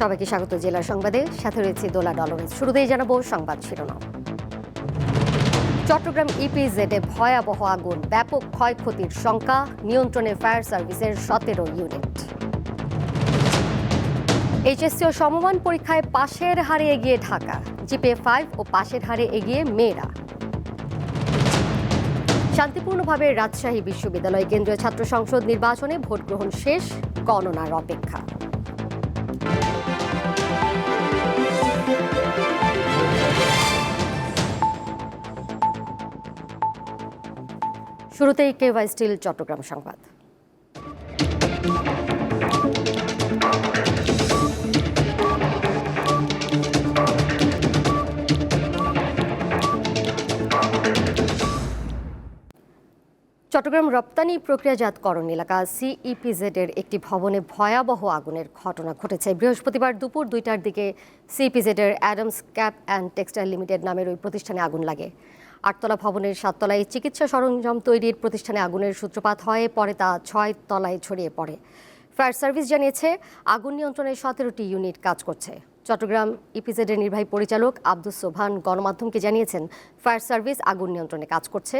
সবাইকে স্বাগত জেলা সংবাদে। সাথে রয়েছে দোলা ডলরেজ শুরুতেই জানাব সংবাদ শিরোনাম। চট্টগ্রাম ইপিজেডে ভয়াবহ আগুন, ব্যাপক ক্ষয়ক্ষতির শঙ্কা, নিয়ন্ত্রণে ফায়ার সার্ভিসের সতেরো ইউনিট। এইচএসসি ও সমমান পরীক্ষায় পাশের হারে এগিয়ে ঢাকা। জিপে ফাইভ ও পাশের হারে এগিয়ে মেয়েরা। শান্তিপূর্ণভাবে রাজশাহী বিশ্ববিদ্যালয় কেন্দ্রীয় ছাত্র সংসদ নির্বাচনে ভোট গ্রহণ শেষ, গণনার অপেক্ষা। শুরুতেই কেওয়াই স্টিল, চট্টগ্রাম সংবাদ। চট্টগ্রাম রপ্তানি প্রক্রিয়াজাতকরণ এলাকা সিইপিজেড এর একটি ভবনে ভয়াবহ আগুনের ঘটনা ঘটেছে। বৃহস্পতিবার দুপুর দুইটার দিকে সিইপিজেড এর Adams cap and textile limited নামের ওই প্রতিষ্ঠানে আগুন লাগে। আটতলা ভবনের সাততলায় চিকিৎসা সরঞ্জাম তৈরির প্রতিষ্ঠানে আগুনের সূত্রপাত হয়, পরে তা ছয় তলায় ছড়িয়ে পড়ে। ফায়ার সার্ভিস জানিয়েছে, আগুন নিয়ন্ত্রণে সতেরোটি ইউনিট কাজ করছে। চট্টগ্রাম ইপিজেডের নির্বাহী পরিচালক আব্দুস সোভান গণমাধ্যমকে জানিয়েছেন, ফায়ার সার্ভিস আগুন নিয়ন্ত্রণে কাজ করছে।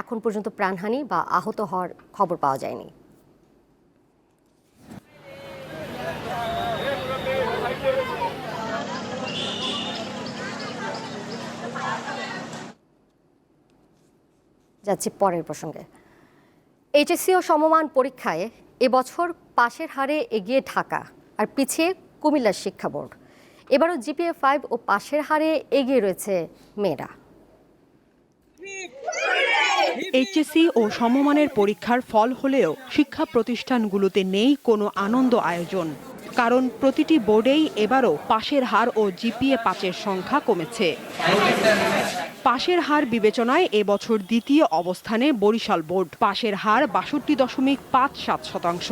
এখন পর্যন্ত প্রাণহানি বা আহত হওয়ার খবর পাওয়া যায়নি। যাচ্ছি পরের প্রসঙ্গে। এইচএসসি ও সমমান পরীক্ষায় এবছর পাশের হারে এগিয়ে ঢাকা আর পিছিয়ে কুমিল্লার শিক্ষা বোর্ড। এবারও জিপিএ ফাইভ ও পাশের হারে এগিয়ে রয়েছে মেয়েরা। এইচএসসি ও সমমানের পরীক্ষার ফল হলেও শিক্ষা প্রতিষ্ঠানগুলোতে নেই কোনো আনন্দ আয়োজন। কারণ প্রতিটি বোর্ডেই এবারও পাশের হার ও জিপিএ পাঁচের সংখ্যা কমেছে। পাশের হার বিবেচনায় এবছর দ্বিতীয় অবস্থানে বরিশাল বোর্ড। পাশের হার বাষট্টি দশমিক পাঁচ সাত শতাংশ।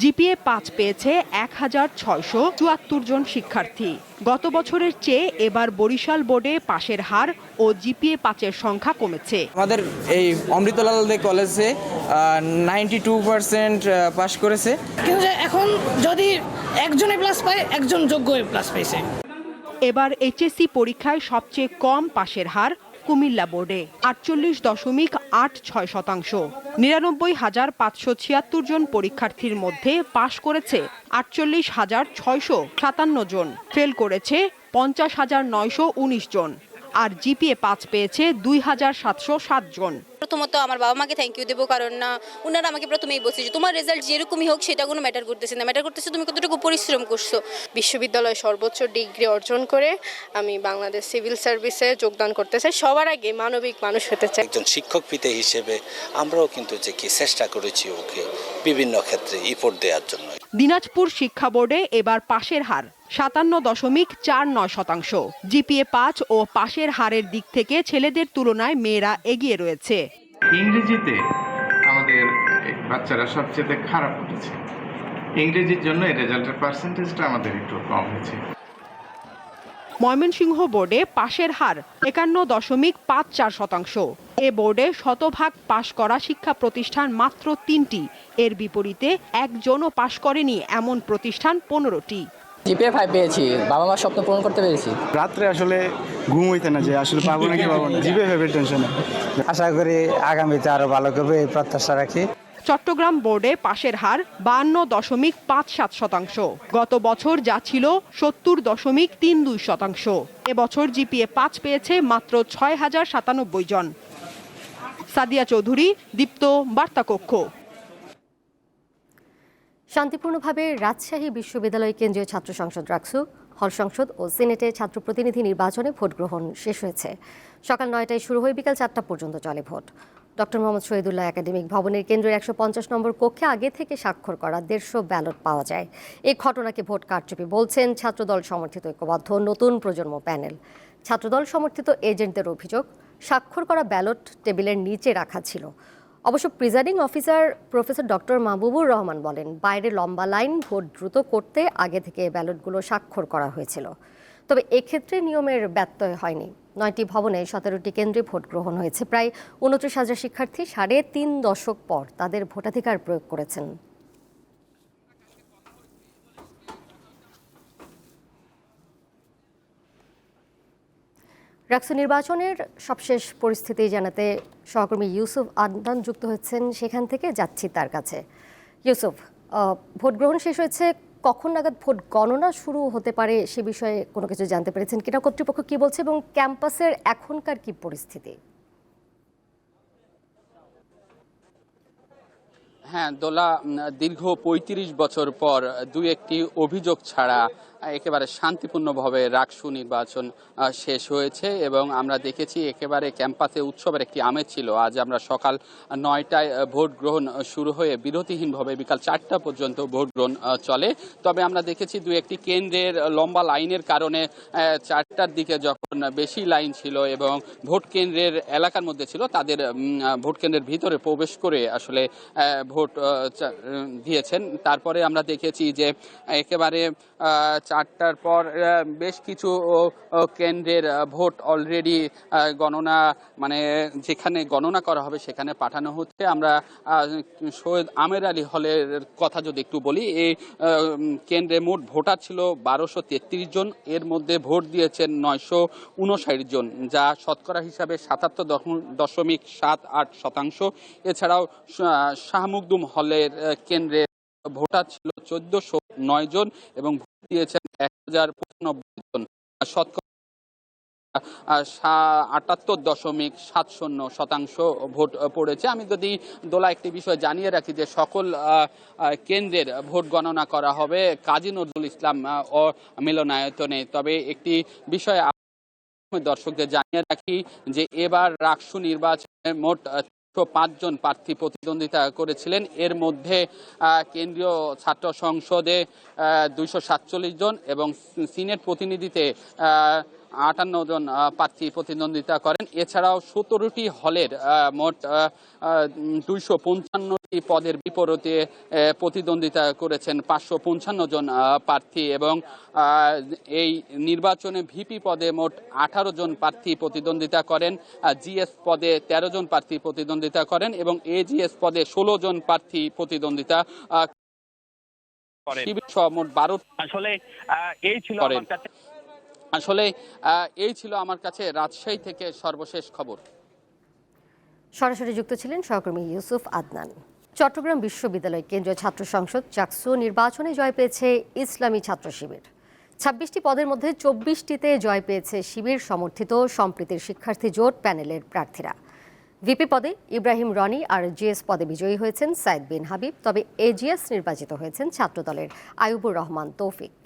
জিপিএ পাঁচ পেয়েছে এক হাজার ছয়শো চুয়াত্তর জন শিক্ষার্থী। গত বছরের চেয়ে এবার বরিশাল বোর্ডে পাশের হার ও জিপিএ পাঁচের সংখ্যা কমেছে। আমাদের এই অমৃতলাল দে কলেজে নাইনটি টু পার্সেন্ট পাশ করেছে। কিন্তু এখন যদি একজনে প্লাস পায় একজন যোগ্য প্লাস পেয়েছে এবার এইচএসসি পরীক্ষায় সবচেয়ে কম পাশের হার কুমিল্লা বোর্ডে আটচল্লিশ দশমিক আট ছয় শতাংশ। নিরানব্বই হাজার পাঁচশো ছিয়াত্তর জন পরীক্ষার্থীর মধ্যে পাশ করেছে আটচল্লিশ হাজার ছয়শো সাতান্ন জন, ফেল করেছে পঞ্চাশ হাজার নয়শো উনিশ জন, আর জিপিএ পাঁচ পেয়েছে দুই হাজার সাতশো সাত জন। প্রথমত আমার বাবা মাকে থ্যাংক ইউ দেবো কারণ না ওনারা আমাকে প্রথমেই বলছে যে তোমার রেজাল্ট যেরকমই হোক সেটা কোনো ম্যাটার করতেছে না। ম্যাটার করতেছে তুমি কতটুকু পরিশ্রম করছ? বিশ্ববিদ্যালয়ে সর্বোচ্চ ডিগ্রি অর্জন করে আমি বাংলাদেশ সিভিল সার্ভিসে যোগদান করতে চাই। সবার আগে মানবিক মানুষ হতে চাই। একজন শিক্ষক পিতা হিসেবে আমরাও কিন্তু যে কি চেষ্টা করেছি ওকে বিভিন্ন ক্ষেত্রে ইফোর্ট দেওয়ার জন্য। দিনাজপুর শিক্ষা বোর্ডে এবার পাশের হার সাতান্ন দশমিক চার নয় শতাংশ। জিপিএ পাঁচ ও পাশের হারের দিক থেকে ছেলেদের তুলনায় মেয়েরা এগিয়ে রয়েছে। ইংরেজিতে আমাদের বাচ্চারা সবচেয়ে খারাপ উঠেছে। ইংরেজির জন্য এই রেজাল্টের পার্সেন্টেজটা আমাদের একটু কম হয়েছে। ময়মনসিংহ বোর্ডে পাশের হার একান্ন দশমিক পাঁচ চার শতাংশ। এ বোর্ডে শতভাগ পাশ করা শিক্ষা প্রতিষ্ঠান মাত্র তিনটি। এর বিপরীতে একজনও পাশ করেনি এমন প্রতিষ্ঠান পনেরোটি। জিপিএ ফাইভ পেয়েছি বাবা মার স্বপ্ন পূরণ করতে পেরেছি। রাত্রে আসলে ঘুম হইতে না যে আসলে পাবো নাকি পাবো না জিবে ভেবে টেনশনে আশা করি আগামীতে আরও ভালো করবে এই প্রত্যাশা রাখি। চট্টগ্রাম বোর্ডে পাশের হার বান্ন দশমিক পাঁচ সাত শতাংশ। গত বছর যা ছিল সত্তর দশমিক তিন দুই শতাংশ। এবছর জিপিএ পাঁচ পেয়েছে মাত্র ছয় হাজার সাতানব্বই জন। সাদিয়া চৌধুরী দীপ্ত বার্তাকক্ষ। শান্তিপূর্ণভাবে রাজশাহী বিশ্ববিদ্যালয় কেন্দ্রীয় ছাত্র সংসদ রাকসু হল সংসদ ও সিনেটে ছাত্র প্রতিনিধি নির্বাচনে ভোট গ্রহণ শেষ হয়েছে। সকাল নয়টায় শুরু হয়ে বিকাল চারটা পর্যন্ত চলে vote. Doctor Mohammad Shahidullah academic ভবনের কেন্দ্রের একশো পঞ্চাশ নম্বর কক্ষে আগে থেকে স্বাক্ষর করা দেড়শো ব্যালট পাওয়া যায়। এই ঘটনাকে ভোট কারচুপি বলছেন ছাত্রদল সমর্থিত ঐক্যবদ্ধ নতুন প্রজন্ম প্যানেল। ছাত্রদল সমর্থিত এজেন্টদের অভিযোগ, স্বাক্ষর করা ব্যালট টেবিলের নিচে রাখা ছিল। অবশ্য presiding officer professor doctor Mahbubur Rahman বলেন, বাইরে লম্বা লাইন, ভোট দ্রুত করতে আগে থেকে ব্যালটগুলো স্বাক্ষর করা হয়েছিল। তবে এক্ষেত্রে নিয়মের ব্যত্যয় হয়নি। নয়টি ভবনে সতেরোটি কেন্দ্রে ভোট গ্রহণ হয়েছে। প্রায় উনত্রিশ হাজার শিক্ষার্থী সাড়ে তিন দশক পর তাদের ভোটাধিকার প্রয়োগ করেছেন। রাকসু নির্বাচনের সবশেষ পরিস্থিতি জানাতে সহকর্মী ইউসুফ আদনান যুক্ত হচ্ছেন সেখান থেকে যাচ্ছি তার কাছে। ইউসুফ ভোট গ্রহণ শেষ হয়েছে, কখন নাগাদ ভোট গণনা শুরু হতে পারে সে বিষয়ে কোনো কিছু জানতে পেরেছেন কিনা? কর্তৃপক্ষ কি বলছে এবং ক্যাম্পাসের এখনকার কি পরিস্থিতি? হ্যাঁ দোলা দীর্ঘ ৩৫ বছর পর দু একটি অভিযোগ ছাড়া একেবারে শান্তিপূর্ণভাবে রাকসু নির্বাচন শেষ হয়েছে এবং আমরা দেখেছি একেবারে ক্যাম্পাসে উৎসবের একটি আমেজ ছিল। আজ আমরা সকাল নয়টায় ভোট গ্রহণ শুরু হয়ে বিরতিহীনভাবে বিকাল চারটা পর্যন্ত ভোট গ্রহণ চলে। তবে আমরা দেখেছি দু একটি কেন্দ্রের লম্বা লাইনের কারণে চারটার দিকে যখন বেশি লাইন ছিল এবং ভোট কেন্দ্রের এলাকার মধ্যে ছিল, তাদের ভোট কেন্দ্রের ভিতরে প্রবেশ করে আসলে ভোট দিয়েছেন। তারপরে আমরা দেখেছি যে একেবারে চারটার পর বেশ কিছু কেন্দ্রের ভোট অলরেডি গণনা মানে যেখানে গণনা করা হবে সেখানে পাঠানো হচ্ছে। আমরা সৈয়দ আমের আলী হলের কথা যদি একটু বলি, এই কেন্দ্রে মোট ভোটার ছিল বারোশো তেত্রিশ জন। এর মধ্যে ভোট দিয়েছেন নয়শো উনষাট জন, যা শতকরা হিসাবে সাতাত্তর দশমিক সাত আট শতাংশ। এছাড়াও শাহ- শাহ হলের কেন্দ্রে ভোটার ছিল চোদ্দশো নয় জন এবং দিয়েছেন এক হাজার পঁচানব্বই জন। আটাত্তর দশমিক সাত শূন্য শতাংশ ভোট পড়েছে। আমি যদি দোলা একটি বিষয় জানিয়ে রাখি যে সকল কেন্দ্রের ভোট গণনা করা হবে কাজী নজরুল ইসলাম ও মিলনায়তনে। তবে একটি বিষয় দর্শকদের জানিয়ে রাখি যে এবার রাকসু নির্বাচনে মোট পাঁচজন প্রার্থী প্রতিদ্বন্দ্বিতা করেছিলেন। এর মধ্যে কেন্দ্রীয় ছাত্র সংসদে দুইশো সাতচল্লিশ জন এবং সিনেট প্রতিনিধিতে আটান্ন জন প্রার্থী প্রতিদ্বন্দ্বিতা করেন। এছাড়াও সতেরোটি হলের মোট দুইশো পঞ্চান্নটি পদের বিপরীতে প্রতিদ্বন্দ্বিতা করেছেন পাঁচশো পঞ্চান্ন জন প্রার্থী এবং এই নির্বাচনে ভিপি পদে মোট আঠারো জন প্রার্থী প্রতিদ্বন্দ্বিতা করেন জিএস পদে তেরো জন প্রার্থী প্রতিদ্বন্দ্বিতা করেন এবং এজিএস পদে ষোলো জন প্রার্থী প্রতিদ্বন্দ্বিতা আহ, মোট বারো আসলে এই ছিল আমার কাছে আসলে এই ছিল আমার কাছে রাজশাহী থেকে সর্বশেষ খবর। সরাসরি যুক্ত ছিলেন সহকর্মী ইউসুফ আদনান। চট্টগ্রাম বিশ্ববিদ্যালয় কেন্দ্রীয় ছাত্র সংসদ চাকসু নির্বাচনে জয় পেয়েছে ইসলামী ছাত্র শিবির। ছাব্বিশটি পদের মধ্যে চব্বিশটিতে জয় পেয়েছে শিবির সমর্থিত সম্প্রীতির শিক্ষার্থী জোট প্যানেলের প্রার্থীরা। ভিপি পদে ইব্রাহিম রনি আর জিএস পদে বিজয়ী হয়েছেন সাইদ বিন হাবিব, তবে এজিএস নির্বাচিত হয়েছেন ছাত্রদলের আয়ুবুর রহমান তৌফিক।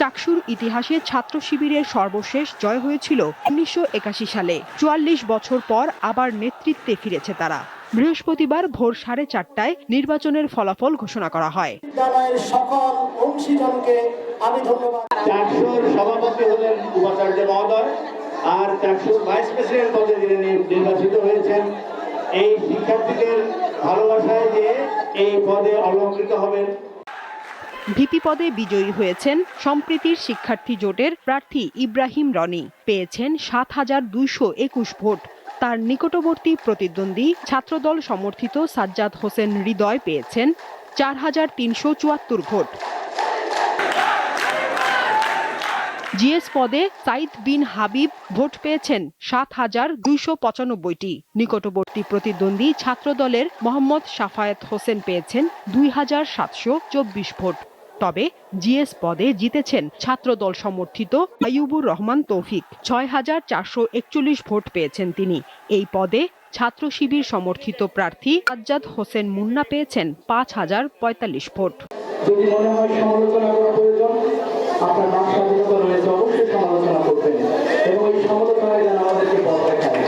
চাকসুর ইতিহাসে ছাত্র শিবিরের সর্বশেষ জয় হয়েছিল উনিশশো একাশি সালে। চুয়াল্লিশ বছর পর আবার নেতৃত্বে ফিরেছে তারা। বৃহস্পতিবার ভোর সাড়ে চারটায় নির্বাচনের ফলাফল ঘোষণা করা হয়। বিদ্যালয়ের সকল অংশীজনকে আমি ধন্যবাদ চারশোর সভাপতি হলেন উপাচার্য মহোদয় আর চারশোর ভাইস প্রেসিডেন্ট পদে যিনি নির্বাচিত হয়েছেন এই শিক্ষার্থীদের ভালোবাসায় যে এই পদে অলঙ্কৃত হবেন ভিপি পদে বিজয়ী হয়েছেন সম্প্রীতির শিক্ষার্থী জোটের প্রার্থী ইব্রাহিম রনি। পেয়েছেন সাত হাজার দুইশো একুশ ভোট। তার নিকটবর্তী প্রতিদ্বন্দ্বী ছাত্রদল সমর্থিত সাজ্জাদ হোসেন হৃদয় পেয়েছেন চার হাজার তিনশো চুয়াত্তর ভোট। জিএস পদে সাইদ বিন হাবিব ভোট পেয়েছেন সাত হাজার দুইশো পঁচানব্বইটি। নিকটবর্তী প্রতিদ্বন্দ্বী ছাত্রদলের মোহাম্মদ সাফায়েত হোসেন পেয়েছেন দুই হাজার সাতশো চব্বিশ ভোট। তবে জিএস পদে জিতেছেন ছাত্রদল সমর্থিত আইয়ুবুর রহমান তৌফিক। ছয় হাজার চারশো একচল্লিশ ভোট পেয়েছেন তিনি। এই পদে ছাত্র শিবির সমর্থিত প্রার্থী আজ্জাদ হোসেন মুন্না পেয়েছেন পাঁচ হাজার পঁয়তাল্লিশ ভোট। যদি মনে হয় সমালোচনা করা প্রয়োজন, আপনার বাক স্বাধীনতা রয়েছে অবশ্যই সমালোচনা করবেন এবং এই সমালোচনায় যেন আমাদেরকে পথ দেখায়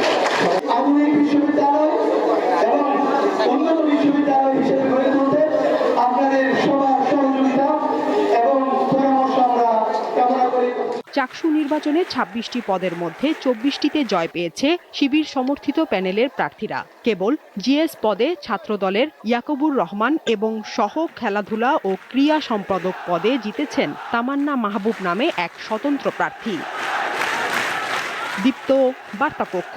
আধুনিক বিশ্ববিদ্যালয় এবং উন্নত বিশ্ববিদ্যালয় হিসেবে গড়ে তুলতে আপনাদের সবার সহযোগিতা এবং পরামর্শ আমরা কামনা করি চাকসু নির্বাচনে ছাব্বিশটি পদের মধ্যে চব্বিশটিতে জয় পেয়েছে শিবির সমর্থিত প্যানেলের প্রার্থীরা। কেবল জিএস পদে ছাত্রদলের ইয়াকবুর রহমান এবং সহ খেলাধুলা ও ক্রিয়া সম্পাদক পদে জিতেছেন তামান্না মাহবুব নামে এক স্বতন্ত্র প্রার্থী। দীপ্ত বার্তাকক্ষ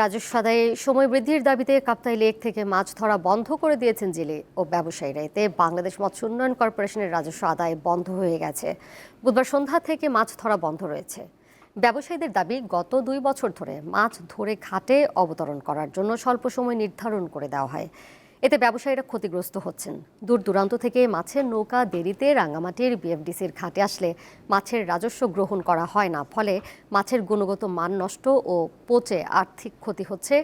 রাজস্ব আদায়ে সময় বৃদ্ধির দাবিতে কাপ্তাই লেক থেকে মাছ ধরা বন্ধ করে দিয়েছেন জেলে ও ব্যবসায়ীরা। এতে বাংলাদেশ মৎস্য উন্নয়ন কর্পোরেশনের রাজস্ব আদায় বন্ধ হয়ে গেছে। বুধবার সন্ধ্যা থেকে মাছ ধরা বন্ধ রয়েছে। ব্যবসায়ীদের দাবি, গত দুই বছর ধরে মাছ ধরে ঘাটে অবতরণ করার জন্য স্বল্প সময় নির্ধারণ করে দেওয়া হয়। এতে ব্যবসায়ীরা ক্ষতিগ্রস্ত হচ্ছেন। দূর দূরান্ত থেকে মাছের নৌকা দেরিতে রাঙ্গামাটির বিএফডিসির ঘাটে আসলে মাছের রাজস্ব গ্রহণ করা হয় না। ফলে মাছের গুণগত মান নষ্ট ও পচে আর্থিক ক্ষতি হচ্ছে।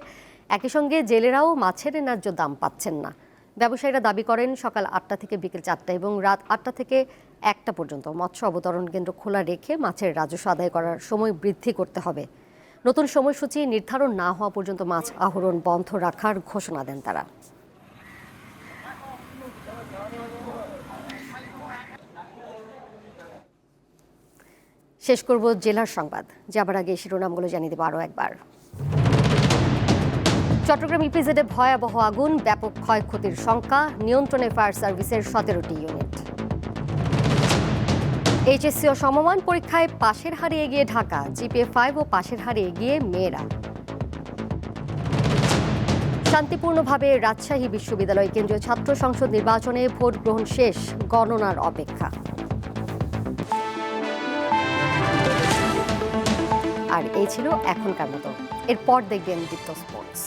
একই সঙ্গে জেলেরাও মাছের ন্যায্য দাম পাচ্ছেন না। ব্যবসায়ীরা দাবি করেন, সকাল আটটা থেকে বিকেল চারটা এবং রাত আটটা থেকে একটা পর্যন্ত মৎস্য অবতরণ কেন্দ্র খোলা রেখে মাছের রাজস্ব আদায় করার সময় বৃদ্ধি করতে হবে। নতুন সময়সূচি নির্ধারণ না হওয়া পর্যন্ত মাছ আহরণ বন্ধ রাখার ঘোষণা দেন তারা। শেষ করব জেলার সংবাদ। যাবার আগে শিরোনামগুলো জানিয়ে দেবো আরও একবার। চট্টগ্রাম ইপিজেডে ভয়াবহ আগুন, ব্যাপক ক্ষয়ক্ষতির শঙ্কা, নিয়ন্ত্রণে ফায়ার সার্ভিসের সতেরোটি ইউনিট। এইচএসসি ও সমমান পরীক্ষায় পাশের হারে এগিয়ে ঢাকা, জিপিএ ফাইভ ও পাশের হারে এগিয়ে মেয়েরা। শান্তিপূর্ণভাবে রাজশাহী বিশ্ববিদ্যালয় কেন্দ্রীয় ছাত্র সংসদ নির্বাচনে ভোট গ্রহণ শেষ, গণনার অপেক্ষা। আর এই ছিল এখনকার মতো। এরপর দেখবেন দীপ্ত স্পোর্টস।